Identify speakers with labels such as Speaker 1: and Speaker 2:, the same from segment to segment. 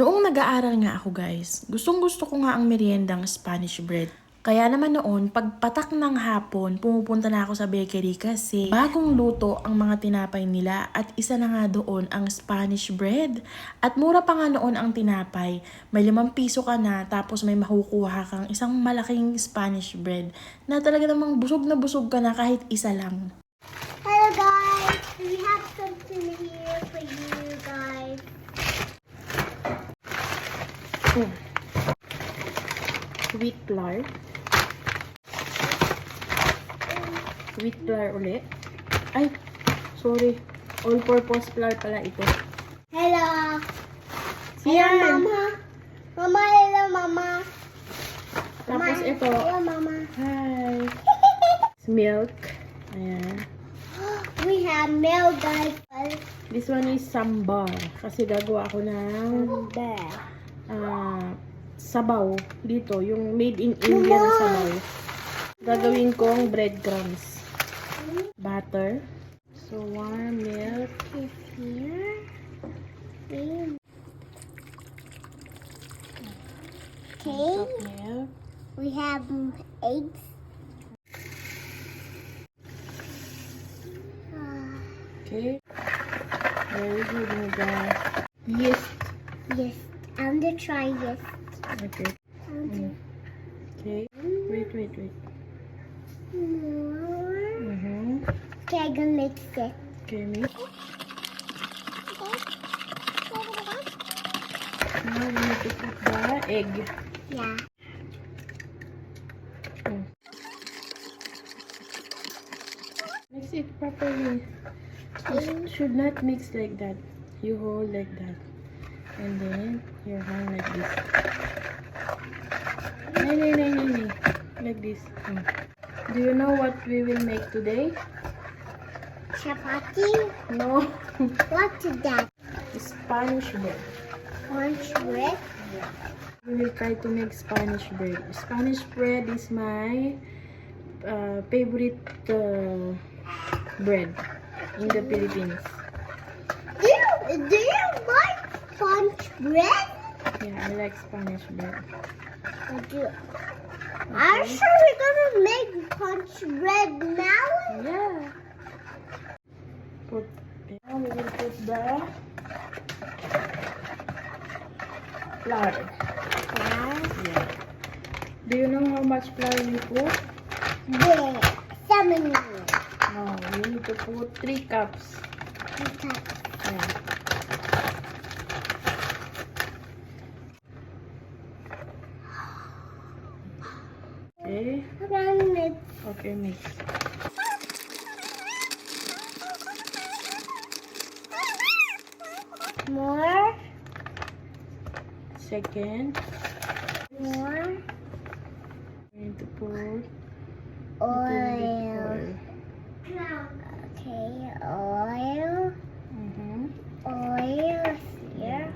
Speaker 1: Noong nag-aaral nga ako guys, gustong gusto ko nga ang meriendang Spanish bread. Kaya naman noon, pagpatak ng hapon, pumupunta na ako sa bakery kasi bagong luto ang mga tinapay nila at isa na nga doon ang Spanish bread. At mura pa nga noon ang tinapay. May limang piso ka na tapos may makukuha kang isang malaking Spanish bread na talaga namang busog na busog ka na kahit isa lang.
Speaker 2: Hello guys, we have something here for you guys.
Speaker 1: Oh. Wheat flour. Wheat flour ulit. Ay, sorry. All-purpose flour pala ito.
Speaker 2: Hello. Hello,
Speaker 1: Yan.
Speaker 2: Mama. Mama, hello, Mama.
Speaker 1: Tapos
Speaker 2: Mama,
Speaker 1: ito.
Speaker 2: Hello, Mama.
Speaker 1: Hi. Milk. Ayan.
Speaker 2: we have milk, guys.
Speaker 1: This one is sambar. Kasi gagawa ako ng
Speaker 2: There.
Speaker 1: Ah, sabaw dito. Yung made in India na sabaw. Gagawin kong breadcrumbs. Butter. So, warm milk.
Speaker 2: Is here. Okay.
Speaker 1: Milk.
Speaker 2: We have eggs.
Speaker 1: Okay. Very good. Yes.
Speaker 2: yes, I'm gonna try this.
Speaker 1: Okay.
Speaker 2: I'm
Speaker 1: Okay. Wait, wait, wait.
Speaker 2: more.
Speaker 1: Mm-hmm.
Speaker 2: Okay, I'm gonna mix it.
Speaker 1: Okay, mix. Now we need to put the egg.
Speaker 2: Yeah.
Speaker 1: Mm. Mix it properly. You should not mix like that. You hold like that. And then your hand like this. No, no, no, no, no. Like this. Mm. Do you know what we will make today?
Speaker 2: Chapati?
Speaker 1: No.
Speaker 2: What's that?
Speaker 1: Spanish bread.
Speaker 2: Orange bread?
Speaker 1: We will try to make Spanish bread. Spanish bread is my uh, favorite uh, bread in the Philippines.
Speaker 2: Sponge bread?
Speaker 1: Yeah, I like Spanish bread.
Speaker 2: I do. Are you sure we're gonna make sponge bread now?
Speaker 1: Yeah. Put. Now we will put the flour. Yeah. Do you know how much flour we put?
Speaker 2: Yeah. Seven.
Speaker 1: No, we need to put three cups.
Speaker 2: Okay.
Speaker 1: Yeah. Okay.
Speaker 2: Around it.
Speaker 1: Okay, mix.
Speaker 2: More.
Speaker 1: Second,
Speaker 2: More.
Speaker 1: need to put
Speaker 2: Oil. Okay. Oil.
Speaker 1: Mm-hmm.
Speaker 2: Oil here.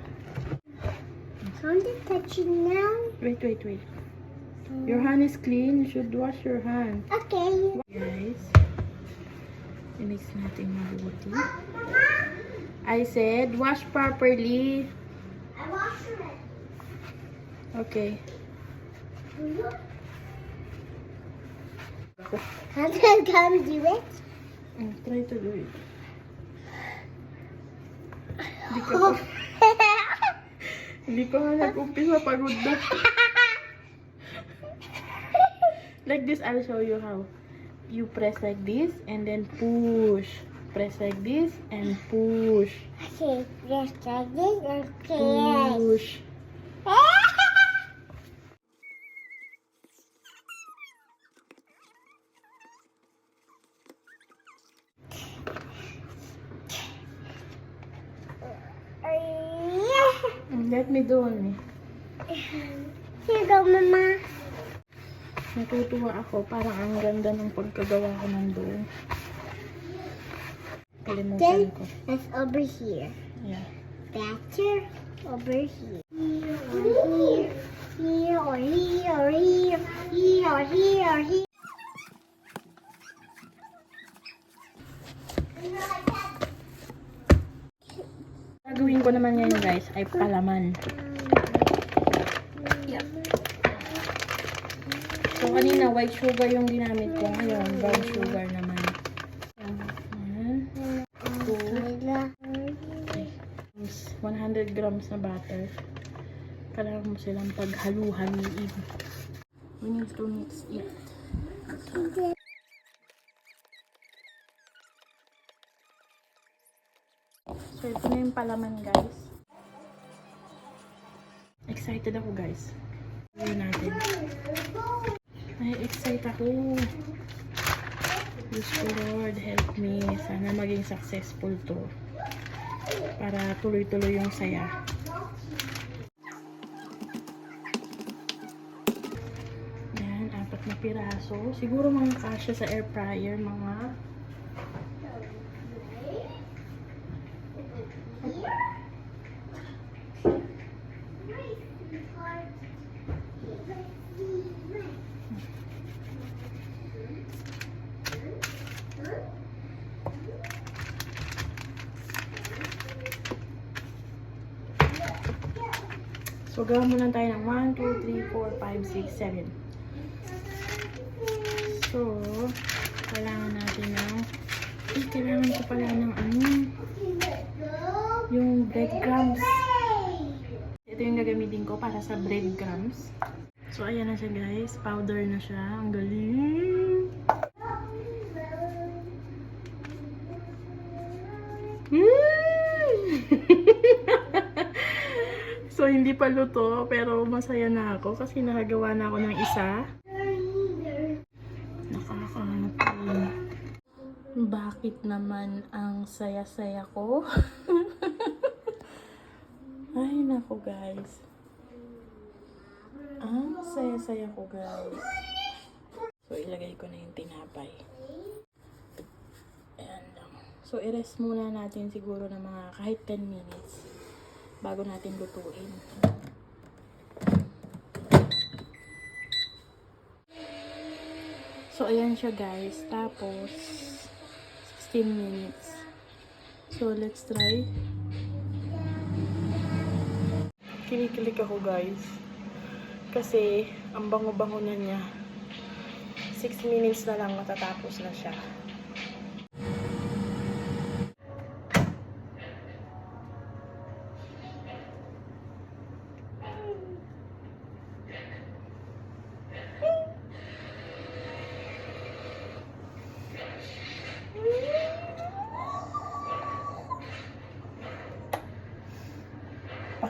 Speaker 2: Can't touch it now?
Speaker 1: Wait, wait, wait. Your hand is clean. You should wash your hand.
Speaker 2: Okay.
Speaker 1: Guys, i-mix natin mabuti. I said, wash properly.
Speaker 2: I wash it.
Speaker 1: Okay.
Speaker 2: Can come do it?
Speaker 1: Mm, try to do it. Hindi ka pa, hindi pa nga nag-umpisa, pagod na. Like this, I'll show you how. You press like this and then push. Press like this and push.
Speaker 2: okay, just like this. Okay.
Speaker 1: Push. Let me do it.
Speaker 2: Here you go, Mama.
Speaker 1: Natutuwa ako. Parang ang ganda ng pagkagawa ko ng doon. Kalimutan ko.
Speaker 2: it's over here.
Speaker 1: Yeah.
Speaker 2: Batter over here. Here or here. Here or here or here. Here or here or here.
Speaker 1: Gagawin ko naman ngayon guys ay palaman. Kanina, white sugar yung ginamit ko. Ngayon, brown sugar naman. Two. Is 100 grams na butter. Kailangan mo silang paghalu-haluin. We need to mix it. So, ito na yung palaman, guys. Excited ako, guys. Gawin natin. Ay, excite ako. Diyos ko, Lord, help me. Sana maging successful to. Para tuloy-tuloy yung saya. Yan, apat na piraso. Siguro mga kasya sa air fryer, mga So, gawa muna tayo ng 1, 2, 3, 4, 5, 6, 7. So, kailangan natin ng eh, kailangan ko pala ng ano yung breadcrumbs. Ito yung gagamitin ko para sa breadcrumbs. So, ayan na siya guys. Powder na siya. Ang galing. So, hindi pa luto, pero masaya na ako kasi nakagawa na ako ng isa. Nakakatawa. Bakit naman ang saya-saya ko? Ay, nako guys. Ang saya-saya ko guys. So, ilagay ko na yung tinapay. Ayan lang. So, i-rest muna natin siguro ng mga kahit 10 minutes bago natin lutuin. So, ayan siya guys. Tapos, 16 minutes. So, let's try. Kinikilig ako guys. Kasi, ang bango-bango na niya. 6 minutes na lang matatapos na siya.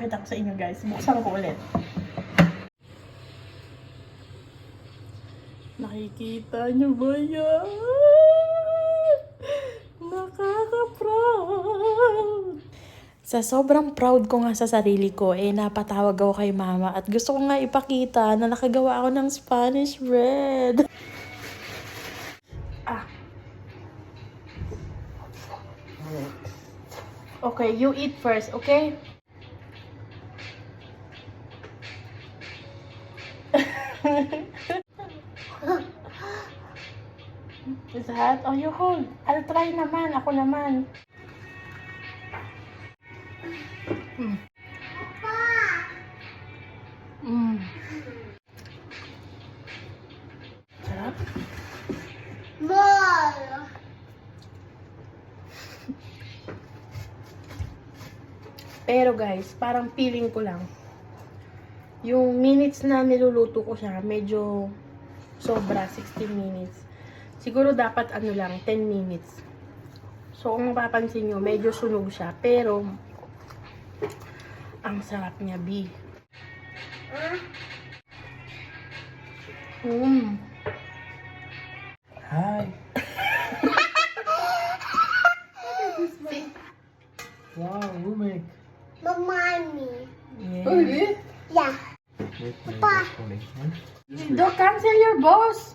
Speaker 1: Pakita ko sa inyo guys. Buksan ko ulit. Nakikita nyo ba yan? Nakaka-proud! Sa sobrang proud ko nga sa sarili ko, eh napatawag ako kay mama at gusto ko nga ipakita na nakagawa ako ng Spanish bread. Ah. Okay, you eat first, okay? Is that? Oh, you hold. I'll try naman. Ako naman. Mm. Mm. Sarap.
Speaker 2: More.
Speaker 1: Pero guys, parang feeling ko lang. Yung minutes na niluluto ko siya, medyo sobra, 16 minutes. Siguro dapat ano lang, 10 minutes. So, kung mapapansin nyo, medyo sunog siya. Pero, ang sarap niya, B. Mm.
Speaker 3: Hi. wow, roommate.
Speaker 2: Mommy.
Speaker 1: Yeah.
Speaker 2: Yeah.
Speaker 3: Papa.
Speaker 1: Don't cancel your boss.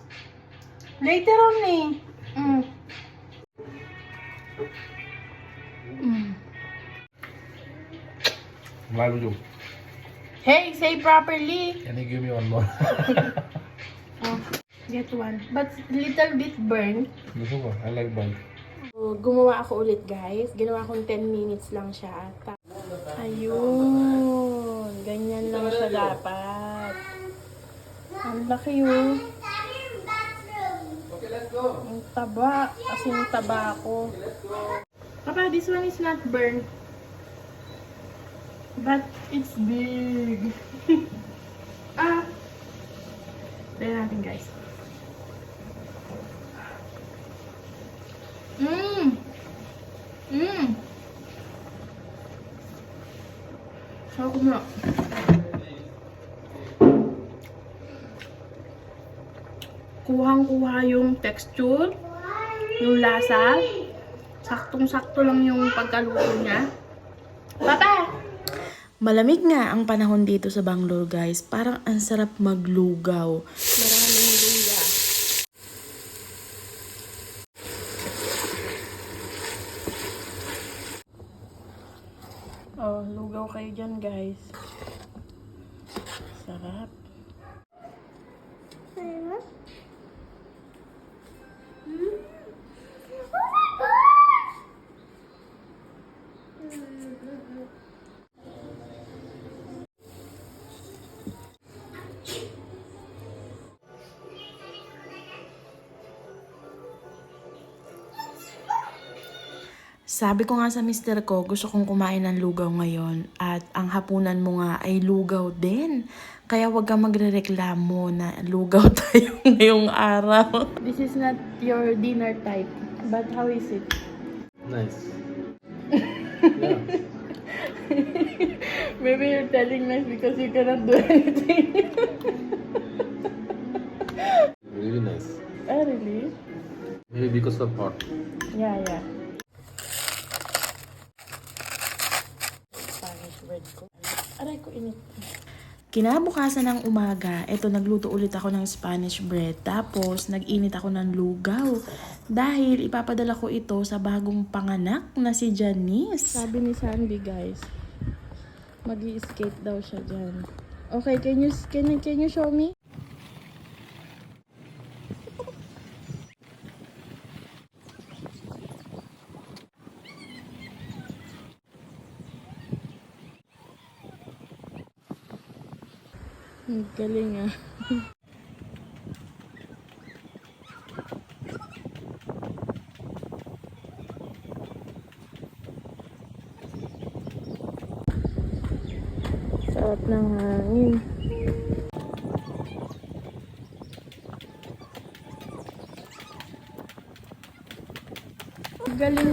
Speaker 1: Later on eh. Mm. Mm.
Speaker 3: Why would you?
Speaker 1: Hey, say properly.
Speaker 3: Can you give me one more?
Speaker 1: Oh, get one. But little bit burn.
Speaker 3: Gusto ko. I like bun.
Speaker 1: So, gumawa ako ulit guys. Ginawa kong 10 minutes lang siya. Ayun. Ganyan lang siya dapat. Ang laki yun. Ang taba. Kasi yung taba ako. Papa, this one is not burnt. But it's big. ah. Try natin guys. Mmm! Mmm! Sarap na. Kuhang-kuha yung texture, yung lasa. Saktong-sakto lang yung pagkaluto niya. Papa! Malamig nga ang panahon dito sa Bangalore guys. Parang ang sarap maglugaw. Maraming luya. Oh, lugaw kayo dyan guys. Sarap. Sabi ko nga sa mister ko, gusto kong kumain ng lugaw ngayon at ang hapunan mo nga ay lugaw din. Kaya wag kang magrereklamo na lugaw tayo ngayong araw. This is not your dinner type, but how is it?
Speaker 3: Nice. yeah.
Speaker 1: Maybe you're telling nice because you cannot do anything.
Speaker 3: Really nice.
Speaker 1: oh, really?
Speaker 3: Maybe because of hot.
Speaker 1: Yeah, yeah. Spanish bread ko. Aray ko init. Kinabukasan ng umaga, eto nagluto ulit ako ng Spanish bread. Tapos, nag-init ako ng lugaw. Dahil ipapadala ko ito sa bagong panganak na si Janice. Sabi ni Sandy, guys, mag skate daw siya dyan. Okay, can you, can, can you show me? Galing ah. Sarap ng hangin. Ang Galing